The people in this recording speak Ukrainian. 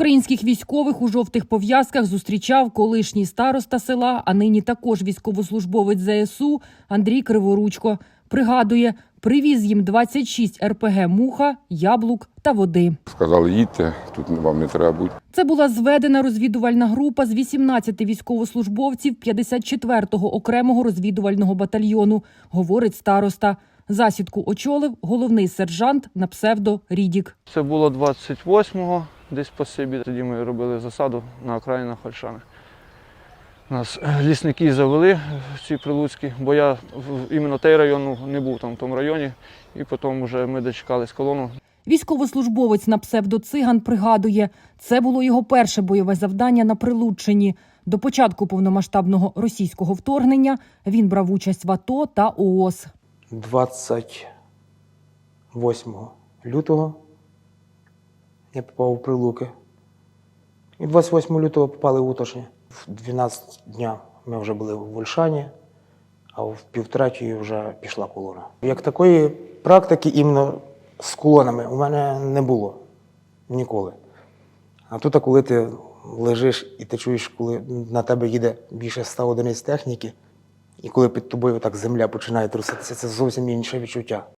Українських військових у жовтих пов'язках зустрічав колишній староста села, а нині також військовослужбовець ЗСУ Андрій Криворучко. Пригадує, привіз їм 26 РПГ муха, яблук та води. Сказали, їдьте, тут вам не треба бути. Це була зведена розвідувальна група з 18 військовослужбовців 54-го окремого розвідувального батальйону, говорить староста. Засідку очолив головний сержант на псевдо Рідік. Це було 28-го, десь по Сибі. Тоді ми робили засаду на окраїнах Хольшани. Нас е, лісники завели ці прилуцькі, бо я в- іменно той район ну, не був там в тому районі. І потім вже ми дочекались колону. Військовослужбовець на псевдо Циган пригадує, це було його перше бойове завдання на Прилуччині. До початку повномасштабного російського вторгнення він брав участь в АТО та ООС. 28 лютого я попав у Прилуки. І 28 лютого попали в Утошні. В 12 дня ми вже були в Вольшані, а в півтретьої вже пішла колона. Як такої практики іменно з колонами у мене не було ніколи. А тут, коли ти лежиш і ти чуєш, коли на тебе їде більше 100 одиниць техніки, і коли під тобою так земля починає труситися, це зовсім інше відчуття.